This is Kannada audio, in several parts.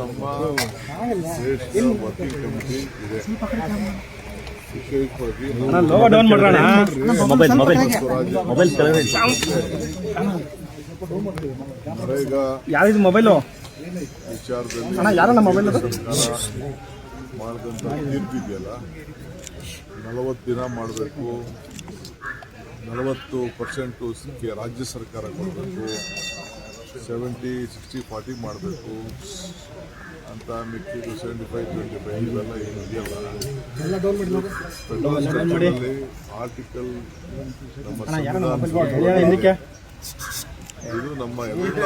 ನಮ್ಮ ಶ್ರೇಷ್ಠ ವರ್ಕಿಂಗ್ ಕಮಿಟಿ ಇದೆ. ವಿಶೇಷವಾಗಿ ಮೊಬೈಲ್ ನರೇಗಾ ವಿಚಾರದಲ್ಲಿ ಅಣ್ಣ ಯಾರಣ್ಣ ಮೊಬೈಲ್ ಮಾಡಿದಂಥ ತೀರ್ಪಿದೆಯಲ್ಲ ನಲವತ್ತು ದಿನ ಮಾಡಬೇಕು ನಲವತ್ತು ಪರ್ಸೆಂಟು ರಾಜ್ಯ ಸರ್ಕಾರ ಕೊಡಬೇಕು. ಸೆವೆಂಟಿ ಸಿಕ್ಸ್ಟಿ ಫಾರ್ಟಿ ಮಾಡಬೇಕು. ಅಂತ ಮಿಕ್ಕಿದ್ದು ಸೆವೆಂಟಿ ಫೈವ್ ಟ್ವೆಂಟಿ ಫೈವ್ ಇವೆಲ್ಲ ಏನು ಇದೆಯಲ್ಲ? ಫೆಡರಲ್ ಸ್ಟ್ರಕ್ಚರಲ್ಲಿ ಆರ್ಟಿಕಲ್ ನಮ್ಮ ಇದು ನಮ್ಮ ಎಲ್ಲ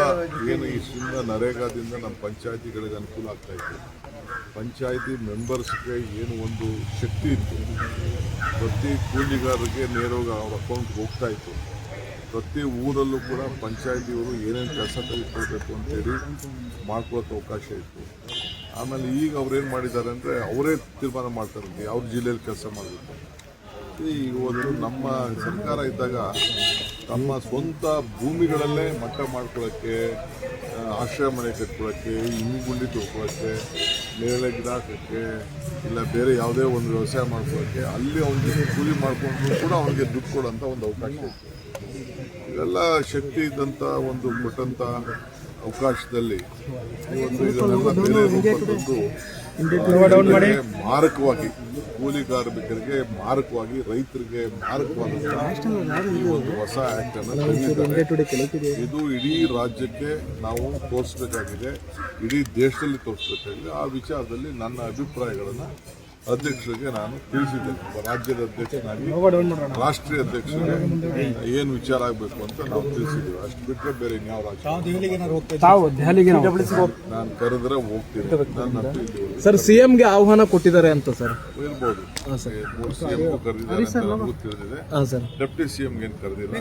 ಏನು ಇಷ್ಟರಿಂದ ನರೇಗಾದಿಂದ ನಮ್ಮ ಪಂಚಾಯತಿಗಳಿಗೆ ಅನುಕೂಲ ಆಗ್ತಾ ಇತ್ತು ಪಂಚಾಯತಿ ಮೆಂಬರ್ಸ್ಗೆ ಏನು ಒಂದು ಶಕ್ತಿ ಇತ್ತು. ಪ್ರತಿ ಕೂಲಿಗಾರರಿಗೆ ನೇರವಾಗಿ ಅವ್ರ ಅಕೌಂಟ್ಗೆ ಹೋಗ್ತಾ ಇತ್ತು. ಪ್ರತಿ ಊರಲ್ಲೂ ಕೂಡ ಪಂಚಾಯತಿಯವರು ಏನೇನು ಕೆಲಸ ತೆಗೆದುಕೊಳ್ಬೇಕು ಅಂತೇಳಿ ಮಾಡ್ಕೊಳ್ಳೋಕೆ ಅವಕಾಶ ಇತ್ತು. ಆಮೇಲೆ ಈಗ ಅವ್ರೇನು ಮಾಡಿದ್ದಾರೆ ಅಂದರೆ ಅವರೇ ತೀರ್ಮಾನ ಮಾಡ್ತಾರೆ ಅವ್ರ ಜಿಲ್ಲೆಯಲ್ಲಿ ಕೆಲಸ ಮಾಡಬೇಕು ಒಂದು ನಮ್ಮ ಸರ್ಕಾರ ಇದ್ದಾಗ ತಮ್ಮ ಸ್ವಂತ ಭೂಮಿಗಳಲ್ಲೇ ಮಟ್ಟ ಮಾಡ್ಕೊಳ್ಳೋಕ್ಕೆ ಆಶ್ರಯ ಮನೆ ಕಟ್ಕೊಳ್ಳೋಕ್ಕೆ ಗುಂಡಿ ತೊಗೊಳಕ್ಕೆ ನೇರಳೆ ಗಿಡ ಹಾಕೋಕ್ಕೆ, ಇಲ್ಲ ಬೇರೆ ಯಾವುದೇ ಒಂದು ವ್ಯವಸಾಯ ಮಾಡ್ಕೊಳ್ಳೋಕ್ಕೆ ಅಲ್ಲಿ ಅವನಿಗೆ ಕೂಲಿ ಮಾಡಿಕೊಂಡು ಕೂಡ ಅವನಿಗೆ ದುಡ್ಡು ಕೊಡೋಂಥ ಒಂದು ಅವಕಾಶ ಇತ್ತು. ಇವೆಲ್ಲ ಶಕ್ತಿ ಇದ್ದಂಥ ಒಂದು ಕೊಟ್ಟಂಥ ಅವಕಾಶದಲ್ಲಿ ಒಂದು ಇದನ್ನೆಲ್ಲ ಮಾರಕವಾಗಿ ಕೂಲಿ ಕಾರ್ಮಿಕರಿಗೆ ಮಾರಕವಾಗಿ ರೈತರಿಗೆ ಮಾರಕವಾದಂತಹ ಈ ಒಂದು ಹೊಸ ಆಕ್ಟ್ ಅನ್ನು ಇದು ಇಡೀ ರಾಜ್ಯಕ್ಕೆ ನಾವು ತೋರಿಸ್ಬೇಕಾಗಿದೆ ಇಡೀ ದೇಶದಲ್ಲಿ ತೋರಿಸ್ಬೇಕಾಗಿದೆ. ಆ ವಿಚಾರದಲ್ಲಿ ನನ್ನ ಅಭಿಪ್ರಾಯಗಳನ್ನು ಅಧ್ಯಕ್ಷರಿಗೆ ನಾನು ತಿಳಿಸಿದ್ದೇನೆ. ಒಬ್ಬ ರಾಜ್ಯದ ಅಧ್ಯಕ್ಷನಾಗಿ ರಾಷ್ಟ್ರೀಯ ಅಧ್ಯಕ್ಷರಿಗೆ ಏನು ವಿಚಾರ ಆಗಬೇಕು ಅಂತ ನಾವು ತಿಳಿಸಿದ್ದೀವಿ. ಅಷ್ಟು ಬಿಟ್ಟರೆ ಬೇರೆ ಇನ್ಯಾವ ರಾಜ್ಯ ನಾನು ಕರೆದ್ರೆ ಹೋಗ್ತೀನಿ. ಸರ್ ಸಿಎಂಗೆ ಆಹ್ವಾನ ಕೊಟ್ಟಿದ್ದಾರೆ ಅಂತ ಸರ್. ಇರ್ಬೋದು. ಸಿಎಂ ಕರೆದಿದ್ದಾರೆ ಡೆಪ್ಟಿ ಸಿಎಂ ಏನು ಕರೆದಿಲ್ಲ?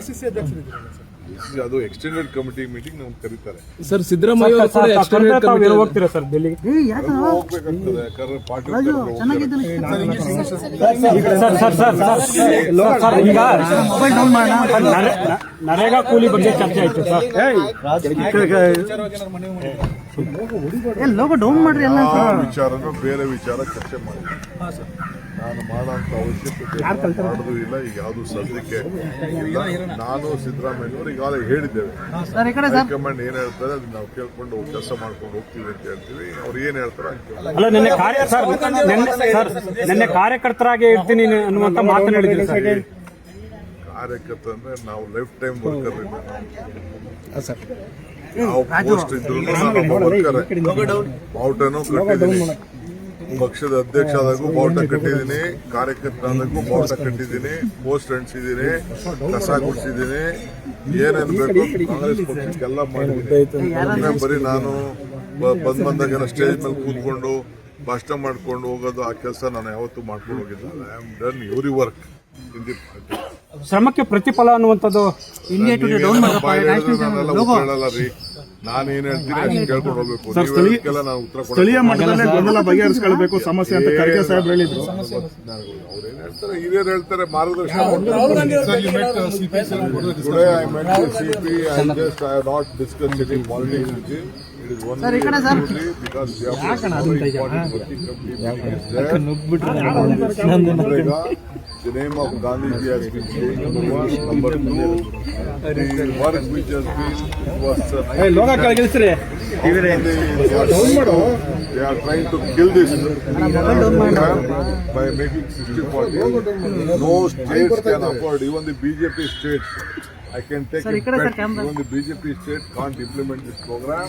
ಅದು ಎಕ್ಸ್ಟೆಂಡೆಡ್ ಕಮಿಟಿ ಮೀಟಿಂಗ್ ನಮ್ಗೆ ಕರೀತಾರೆ. ಸರ್ ಸಿದ್ದರಾಮಯ್ಯ ಹೋಗ್ತೀರಾ ಸರ್ ಡೆಲ್ಲಿಗೆ ಎಲ್ಲರೂ ಹೋಗ್ಬೇಕಾಗ್ತದೆ ಯಾಕಂದ್ರೆ party sir sir sir. Sir sir ಈಗ ನರೇಗಾ ಕೂಲಿ ಬಗ್ಗೆ ಚರ್ಚೆ ಆಯ್ತು ಸರ್ ಲೋಗೋ ಡೌನ್ ಮಾಡ್ರಿ ಎಲ್ಲ ವಿಚಾರನೂ ಬೇರೆ ವಿಚಾರ ಚರ್ಚೆ ಮಾಡಿ ನಾನು ಮಾಡೋಂಥ ಅವಶ್ಯಕತೆ ಮಾಡೋದು ಇಲ್ಲ ಈಗ ಯಾವುದು ಸದ್ಯಕ್ಕೆ ಇಲ್ಲ. ನಾನು ಸಿದ್ದರಾಮಯ್ಯನವರು ಈಗಾಗಲೇ ಹೇಳಿದ್ದೇವೆ. ಹೈಕಮಾಂಡ್ ಏನ್ ಹೇಳ್ತಾರೆ ಅದನ್ನ ನಾವು ಕೇಳ್ಕೊಂಡು ಕೆಲಸ ಮಾಡ್ಕೊಂಡು ಹೋಗ್ತೀವಿ ಅಂತ ಹೇಳ್ತೀವಿ. ಅವ್ರು ಏನು ಹೇಳ್ತಾರೆ ಅಂತ ಅಲ್ಲ ನಿನ್ನೆ ಕಾರ್ಯ ಸರ್ ನಿನ್ನೆ ಸರ್ ನಿನ್ನೆ ಕಾರ್ಯಕರ್ತರಾಗಿ ಇರ್ತೀನಿ ಅನ್ನುವಂತ ಮಾತನ್ನ ಕಾರ್ಯಕರ್ತ ಅಂದ್ರೆ ನಾವು ಲೈಫ್ ಟೈಮ್ ವರ್ಕರ್ ಸರ್. ನಾವು ಪೋಸ್ಟ್ ಇದ್ರು ನಮ್ಮ ವರ್ಕರ್ ಬಾವುಟನು ಕಟ್ಟಿದ್ದೀನಿ ಪಕ್ಷದ ಅಧ್ಯಕ್ಷ ಆದಾಗೂ ಬಾವುಟ ಕಟ್ಟಿದ್ದೀನಿ ಕಾರ್ಯಕರ್ತ ಆದಾಗೂ ಬಾವುಟ ಕಟ್ಟಿದ್ದೀನಿ ಪೋಸ್ಟ್ ಅಂಟಿಸಿದ್ದೀನಿ ಕಸ ಗುಡಿಸಿದ್ದೀನಿ ಏನೇನು ಬೇಕು ಕಾಂಗ್ರೆಸ್ ಪಕ್ಷಕ್ಕೆಲ್ಲ ಮಾಡಿದ್ದೀನಿ ಬರೀ ನಾನು ಬಂದ್ ಬಂದಾಗ ಸ್ಟೇಜ್ ಮೇಲೆ ಕೂತ್ಕೊಂಡು ಭಾಷಣ ಮಾಡ್ಕೊಂಡು ಹೋಗೋದು ಆ ಕೆಲಸ ನಾನು ಯಾವತ್ತೂ ಮಾಡ್ಕೊಂಡು ಹೋಗಿಲ್ಲ. I am done every work in the party ಶ್ರಮಕ್ಕೆ ಪ್ರತಿಫಲ ಅನ್ನುವಂಥದ್ದು ಕೇಳಲ್ಲ ರೀ. ನಾನೇನ್ ಹೇಳ್ತೀನಿ ಅಂತ ಕೇಳ್ಕೊಂಡು ಹೋಗ್ಬೇಕು. ನೀವು ನಾನು ಉತ್ತರ ಸ್ಥಳೀಯ ಮಟ್ಟದಲ್ಲೇ ಗೊಂದಲ ಬಗೆಹರಿಸ್ಕೊಳ್ಬೇಕು ಸಮಸ್ಯೆ ಅಂತ ಖರ್ಗೆ ಸಾಹೇಬ್ ಹೇಳಿದ್ರು. ಅವ್ರೇನ್ ಹೇಳ್ತಾರೆ? ಹಿರಿಯರು ಹೇಳ್ತಾರೆ ಮಾರ್ಗದರ್ಶನ today I met CP I just I not discuss it in politics with him it is one because The name of Gandhiji has been changed, number one. Number two, the work which has been, was uh, ಲೋಗ ಕೆಳಗಿಳಿಸ್ರಿ they are trying to kill this program by making 60-40. No states can afford, even the BJP states. I can take it back. Even the BJP state can't implement this program.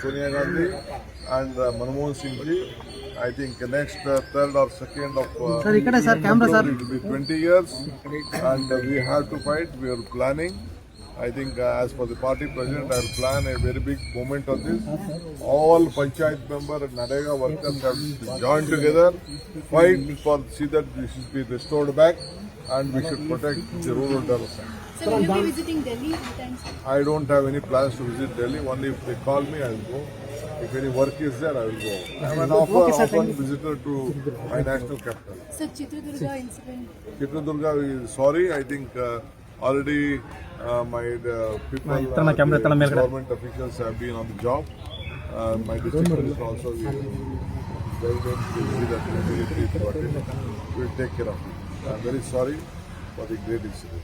Sonia Gandhi and Manmohan Singh ji I think next third or second of sir twenty years and we have to fight with planning or second of February it will be 20 years and we have to fight. We are planning. I think uh, as for the party president, I will plan a very big moment on this. All panchayat member and Narega workers have joined together, fight for see that this should be restored back and we should protect the rural development. So will you be visiting Delhi anytime? I don't have any plans to visit Delhi. Only if they call me, I will go. If any work is there, I will go. I am an offer, often visitor to my national capital. So Chitradurga incident. Chitradurga is sorry. I think uh, Already, uh, my uh, people, uh, the government officials have been on the job. Uh, my district is also very well to see that the military is brought. We'll take care of it. I'm very sorry for the great incident.